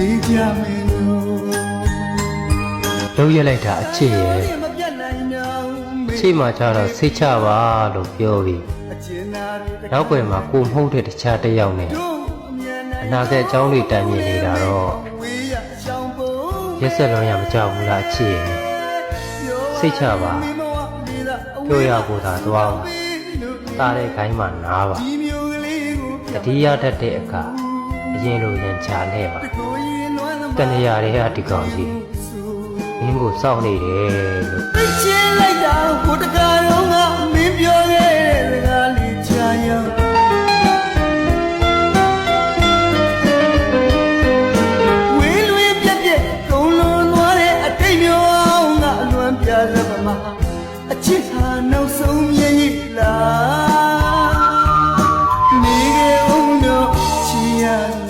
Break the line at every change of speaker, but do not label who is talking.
တွေ့ကြမယ်လို့
လုံးရက်လိုက်တာအချစ်ရဲ့
မပြတ်နိုင်တော့အချစ်မှကြတော့စိတ်ချ
ပါလို့ပြောပြီး
အကျဉ်းသားတွေနောက်ွယ်မှာကိုမဟုတ
်တဲ့တခြားတစ်ယောက်နဲ့တ
ို့အမြန်နိုင်အနာဂတ်အကြောင်းတွေတိုင်မြင်နေတာတော့ဝေးရရှောင်းဖို့ရက်ဆက်
လုံးရမကြောက်ဘူးလားအချစ်ရဲ့
စိတ်ချပါပြောရဖို့သာသွားပါစားတဲ့ခိ
ုင်းမှနားပါဒ
ီမျိုးကလေးကိုတတိယတတ်တဲ့အခါ
အရင်လိုရန်ချာလဲပါတ
ဏှာတွေကဒီကောင်ကြီးမင
်းကိုစောင့်နေတယ်လို့
သိချင်းလိုက်တာကိုတကာတော့ငါမင်းပြောခဲ့တဲ့စကားလေးချာရောဝေးလွေးပြက်ပြက်ကုံလွန်သွားတဲ့အတိတ်မျိုးငါအလွန်ပြားစပါမှာအချစ်ဟာနောက်ဆုံး 깨우며 지향